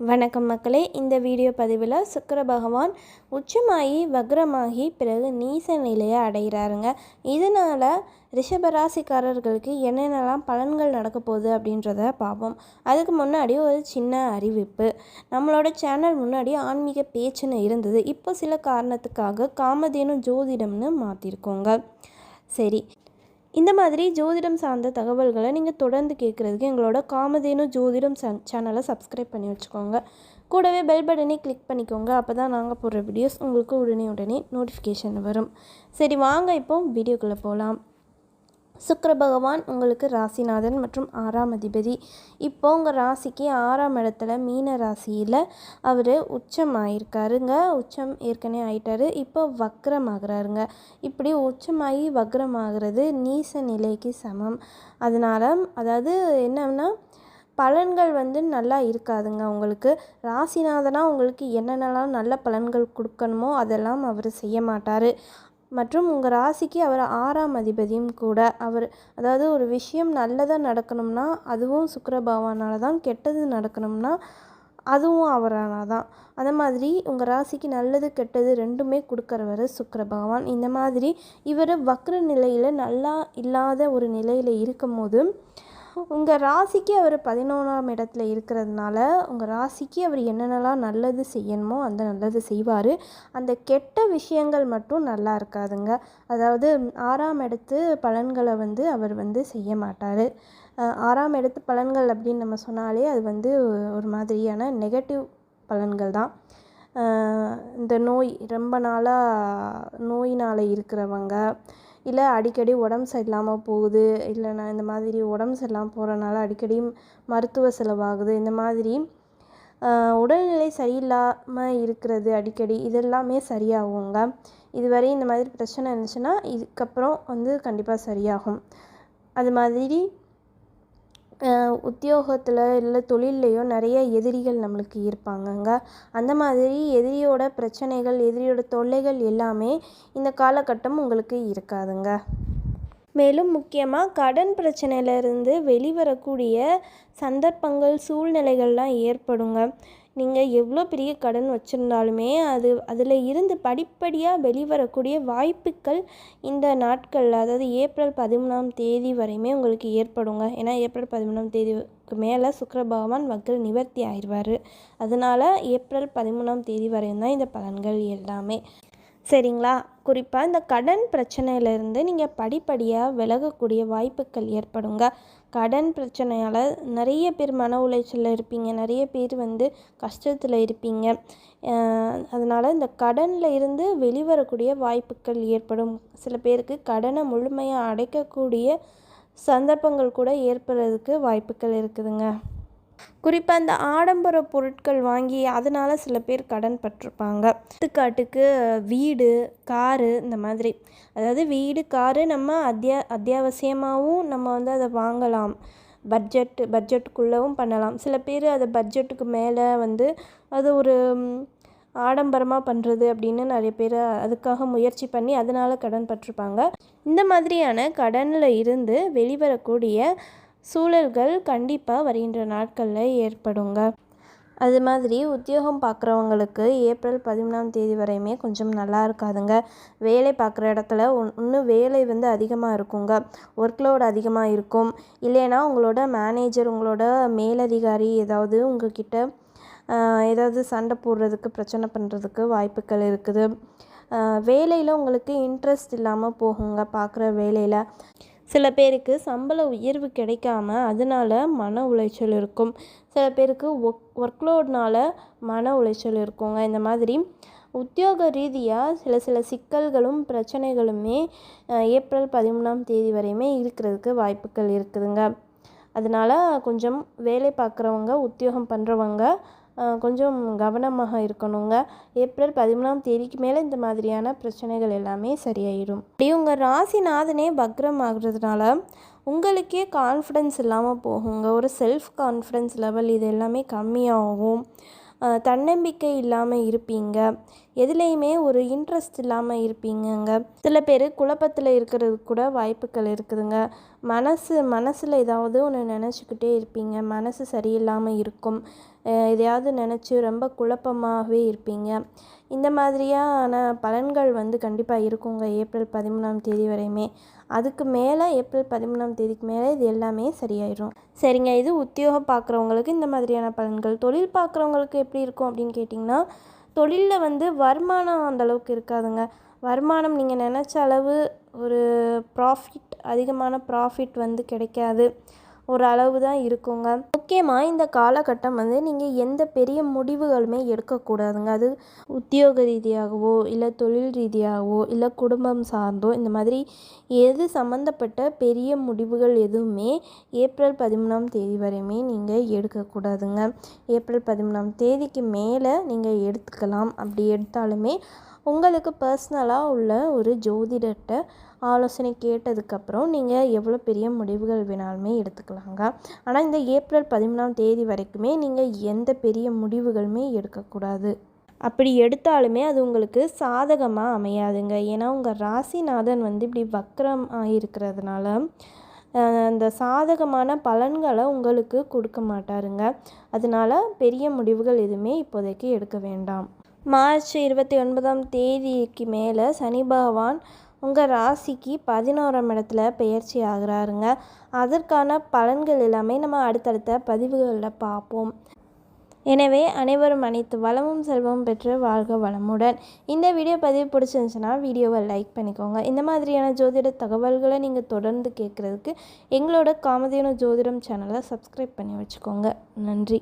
வணக்கம் மக்களே. இந்த வீடியோ பதிவில் சுக்கர பகவான் உச்சமாகி வக்ரமாகி பிறகு நீச நிலையை அடைகிறாருங்க. இதனால் ரிஷபராசிக்காரர்களுக்கு என்னென்னலாம் பலன்கள் நடக்க போகுது அப்படின்றத பார்ப்போம். அதுக்கு முன்னாடி ஒரு சின்ன அறிவிப்பு. நம்மளோட சேனல் முன்னாடி ஆன்மீக பேச்சுன்னு இருந்தது. இப்போ சில காரணத்துக்காக காமதேனு ஜோதிடம்னு மாற்றிருக்கோங்க சரி. இந்த மாதிரி ஜோதிடம் சார்ந்த தகவல்களை நீங்கள் தொடர்ந்து கேட்குறதுக்கு எங்களோட காமதேனு ஜோதிடம் சன் சேனலை சப்ஸ்கிரைப் பண்ணி வச்சுக்கோங்க. கூடவே பெல் பட்டனை கிளிக் பண்ணிக்கோங்க. அப்போ தான் நாங்கள் போடுற வீடியோஸ் உங்களுக்கு உடனே உடனே நோட்டிஃபிகேஷன் வரும். சரி வாங்க இப்போ வீடியோக்குள்ளே போகலாம் சுக்கர பகவான் உங்களுக்கு ராசிநாதன் மற்றும் ஆறாம் அதிபதி. இப்போ உங்கள் ராசிக்கு ஆறாம் இடத்துல மீன ராசியில் அவர் உச்சம் ஆயிருக்காருங்க உச்சம் ஏற்கனவே ஆயிட்டாரு. இப்போ வக்ரம் ஆகுறாருங்க இப்படி உச்சமாகி வக்ரமாகிறது நீச நிலைக்கு சமம். அதனால் அதாவது என்னன்னா பலன்கள் வந்து நல்லா இருக்காதுங்க உங்களுக்கு. ராசிநாதனாக உங்களுக்கு என்னென்னலாம் நல்ல பலன்கள் கொடுக்கணுமோ அதெல்லாம் அவர் செய்ய மாட்டார். மற்றும் உங்கள் ராசிக்கு அவர் ஆறாம் அதிபதியும் கூட. அவர் அதாவது ஒரு விஷயம் நல்லதாக நடக்கணும்னா அதுவும் சுக்கிர தான் கெட்டது நடக்கணும்னா அதுவும் அவரால் தான். அந்த மாதிரி உங்கள் ராசிக்கு நல்லது கெட்டது ரெண்டுமே கொடுக்குறவர் சுக்கர பகவான். இந்த மாதிரி இவர் வக்ர நிலையில் நல்லா இல்லாத ஒரு நிலையில் இருக்கும்போது உங்கள் ராசிக்கு அவர் பதினொன்றாம் இடத்துல இருக்கிறதுனால உங்கள் ராசிக்கு அவர் என்னென்னலாம் நல்லது செய்யணுமோ அந்த நல்லது செய்வார். அந்த கெட்ட விஷயங்கள் மட்டும் நல்லா இருக்காதுங்க. அதாவது ஆறாம் இடத்து பலன்களை வந்து அவர் வந்து செய்ய மாட்டார். ஆறாம் இடத்து பலன்கள் அப்படின்னு நம்ம சொன்னாலே அது வந்து ஒரு மாதிரியான நெகட்டிவ் பலன்கள் தான். இந்த நோய் ரொம்ப நாளாக நோயினால் இருக்கிறவங்க இல்லை அடிக்கடி உடம்பு சரியில்லாமல் போகுது இல்லைனா இந்த மாதிரி உடம்பு சரியில்லாமல் போகிறனால அடிக்கடி மருத்துவ செலவாகுது இந்த மாதிரி உடல்நிலை சரியில்லாமல் இருக்கிறது அடிக்கடி இதெல்லாமே சரியாகுங்க. இதுவரை இந்த மாதிரி பிரச்சனை இருந்துச்சுன்னா இதுக்கப்புறம் வந்து கண்டிப்பாக சரியாகும். அது மாதிரி உத்தியோகத்தில் இல்லை தொழில்லையோ நிறைய எதிரிகள் நம்மளுக்கு இருப்பாங்கங்க. அந்த மாதிரி எதிரியோட பிரச்சனைகள் எதிரியோட தொல்லைகள் எல்லாமே இந்த காலகட்டம் உங்களுக்கு இருக்காதுங்க. மேலும் முக்கியமாக கடன் பிரச்சனையிலேருந்து வெளிவரக்கூடிய சந்தர்ப்பங்கள் சூழ்நிலைகள்லாம் ஏற்படுங்க. நீங்கள் எவ்வளோ பெரிய கடன் வச்சுருந்தாலுமே அது அதில் இருந்து படிப்படியாக வெளிவரக்கூடிய வாய்ப்புகள் இந்த நாட்களில் அதாவது ஏப்ரல் பதிமூணாம் தேதி வரையுமே உங்களுக்கு ஏற்படுங்க. ஏன்னா ஏப்ரல் பதிமூணாம் தேதிக்கு மேலே சுக்கர பகவான் வக்ர நிவர்த்தி ஆயிடுவார். அதனால் ஏப்ரல் பதிமூணாம் தேதி வரையும் தான் இந்த பலன்கள் எல்லாமே. சரிங்களா? குறிப்பாக இந்த கடன் பிரச்சனையிலேருந்து நீங்கள் படிப்படியாக விலகக்கூடிய வாய்ப்புகள் ஏற்படுங்க. கடன் பிரச்சனையால் நிறைய பேர் மன உளைச்சலில் இருப்பீங்க. நிறைய பேர் வந்து கஷ்டத்தில் இருப்பீங்க. அதனால் இந்த கடனில் இருந்து வெளிவரக்கூடிய வாய்ப்புகள் ஏற்படும். சில பேருக்கு கடனை முழுமையாக அடைக்கக்கூடிய சந்தர்ப்பங்கள் கூட ஏற்படுறதுக்கு வாய்ப்புகள் இருக்குதுங்க. குறிப்பாக இந்த ஆடம்பர பொருட்கள் வாங்கி அதனால் சில பேர் கடன் பட்டிருப்பாங்க. எடுத்துக்காட்டுக்கு வீடு காரு இந்த மாதிரி. அதாவது வீடு காரு நம்ம அத்தியா அத்தியாவசியமாகவும் நம்ம வந்து அதை வாங்கலாம். பட்ஜெட் பட்ஜெட்டுக்குள்ளவும் பண்ணலாம். சில பேர் அதை பட்ஜெட்டுக்கு மேலே வந்து அது ஒரு ஆடம்பரமாக பண்ணுறது அப்படின்னு நிறைய பேர் அதுக்காக முயற்சி பண்ணி அதனால் கடன் பட்டிருப்பாங்க. இந்த மாதிரியான கடனில் இருந்து வெளிவரக்கூடிய சூழல்கள் கண்டிப்பாக வருகின்ற நாட்களில் ஏற்படுங்க. அது மாதிரி உத்தியோகம் பார்க்குறவங்களுக்கு ஏப்ரல் பதிமூணாம் தேதி வரையுமே கொஞ்சம் நல்லா இருக்காதுங்க. வேலை பார்க்குற இடத்துல இன்னும் வேலை வந்து அதிகமாக இருக்குங்க. ஒர்க்லோட் அதிகமாக இருக்கும். இல்லைன்னா உங்களோட மேனேஜர் உங்களோட மேலதிகாரி ஏதாவது உங்ககிட்ட ஏதாவது சண்டை போடுறதுக்கு பிரச்சனை பண்ணுறதுக்கு வாய்ப்புகள் இருக்குது. வேலையில் உங்களுக்கு இன்ட்ரெஸ்ட் இல்லாமல் போகுங்க பார்க்குற வேலையில். சில பேருக்கு சம்பள உயர்வு கிடைக்காம அதனால மன உளைச்சல் இருக்கும். சில பேருக்கு ஒர்க் ஒர்க்லோட்னால் மன உளைச்சல் இருக்குங்க. இந்த மாதிரி உத்தியோக ரீதியாக சில சில சிக்கல்களும் பிரச்சனைகளுமே ஏப்ரல் பதிமூணாம் தேதி வரையுமே இருக்கிறதுக்கு வாய்ப்புகள் இருக்குதுங்க. அதனால் கொஞ்சம் வேலை பார்க்குறவங்க உத்தியோகம் பண்ணுறவங்க கொஞ்சம் கவனமாக இருக்கணுங்க. ஏப்ரல் பதிமூணாம் தேதிக்கு மேலே இந்த மாதிரியான பிரச்சனைகள் எல்லாமே சரியாயிடும் அப்படி உங்கள் ராசிநாதனே பக்ரம் ஆகுறதுனால உங்களுக்கே கான்ஃபிடென்ஸ் இல்லாமல் போகுங்க. ஒரு செல்ஃப் கான்ஃபிடென்ஸ் லெவல் இது எல்லாமே கம்மியாகும். தன்னம்பிக்கை இல்லாமல் இருப்பீங்க. எதுலேயுமே ஒரு இன்ட்ரெஸ்ட் இல்லாமல் இருப்பீங்கங்க. சில பேர் குழப்பத்தில் இருக்கிறது கூட வாய்ப்புகள் இருக்குதுங்க. மனசு மனசில் ஏதாவது ஒன்று நினச்சிக்கிட்டே இருப்பீங்க. மனசு சரியில்லாமல் இருக்கும். எதையாவது நினச்சி ரொம்ப குழப்பமாகவே இருப்பீங்க. இந்த மாதிரியான பலன்கள் வந்து கண்டிப்பாக இருக்குங்க ஏப்ரல் பதிமூணாம் தேதி வரையுமே. அதுக்கு மேலே ஏப்ரல் பதிமூணாம் தேதிக்கு மேலே இது எல்லாமே சரியாயிடும் சரிங்க இது உத்தியோகம் பார்க்குறவங்களுக்கு இந்த மாதிரியான பலன்கள் தொழில் பார்க்குறவங்களுக்கு எப்படி இருக்கும் அப்படின்னு கேட்டிங்கன்னா தொழிலில் வந்து வருமானம் அந்தளவுக்கு இருக்காதுங்க. வருமானம் நீங்கள் நினச்ச அளவு ஒரு ப்ராஃபிட் அதிகமான ப்ராஃபிட் வந்து கிடைக்காது. ஒரு அளவு தான் இருக்குங்க. முக்கியமாக இந்த காலகட்டம் வந்து நீங்கள் எந்த பெரிய முடிவுகளுமே எடுக்கக்கூடாதுங்க. அது உத்தியோக ரீதியாகவோ இல்லை தொழில் ரீதியாகவோ இல்லை குடும்பம் சார்ந்தோ இந்த மாதிரி எது சம்மந்தப்பட்ட பெரிய முடிவுகள் எதுவுமே ஏப்ரல் பதிமூணாம் தேதி வரையுமே நீங்கள் எடுக்கக்கூடாதுங்க. ஏப்ரல் பதிமூணாம் தேதிக்கு மேலே நீங்கள் எடுத்துக்கலாம். அப்படி எடுத்தாலுமே உங்களுக்கு பர்சனலாக உள்ள ஒரு ஜோதிடர்கிட்ட ஆலோசனை கேட்டதுக்கப்புறம் நீங்கள் எவ்வளோ பெரிய முடிவுகள் வேணாலுமே எடுத்துக்கலாங்க. ஆனால் இந்த ஏப்ரல் பதிமூணாம் தேதி வரைக்குமே நீங்கள் எந்த பெரிய முடிவுகளுமே எடுக்கக்கூடாது. அப்படி எடுத்தாலுமே அது உங்களுக்கு சாதகமாக அமையாதுங்க. ஏன்னா உங்கள் ராசிநாதன் வந்து இப்படி வக்ரம் இருக்கிறதுனால அந்த சாதகமான பலன்களை உங்களுக்கு கொடுக்க மாட்டாருங்க. அதனால பெரிய முடிவுகள் எதுவுமே இப்போதைக்கு எடுக்க வேண்டாம். மார்ச் இருபத்தி ஒன்பதாம் தேதிக்கு மேலே சனி பகவான் உங்கள் ராசிக்கு பதினோராம் இடத்துல பெயர்ச்சி ஆகுறாருங்க. அதற்கான பலன்கள் எல்லாமே நம்ம அடுத்தடுத்த பதிவுகளில் பார்ப்போம். எனவே அனைவரும் அனைத்து வளமும் செல்வமும் பெற்று வாழ்க வளமுடன். இந்த வீடியோ பதிவு பிடிச்சிருந்துச்சுன்னா வீடியோவை லைக் பண்ணிக்கோங்க. இந்த மாதிரியான ஜோதிட தகவல்களை நீங்கள் தொடர்ந்து கேட்குறதுக்கு எங்களோட காமதேனு ஜோதிடம் சேனலை சப்ஸ்கிரைப் பண்ணி வச்சுக்கோங்க. நன்றி.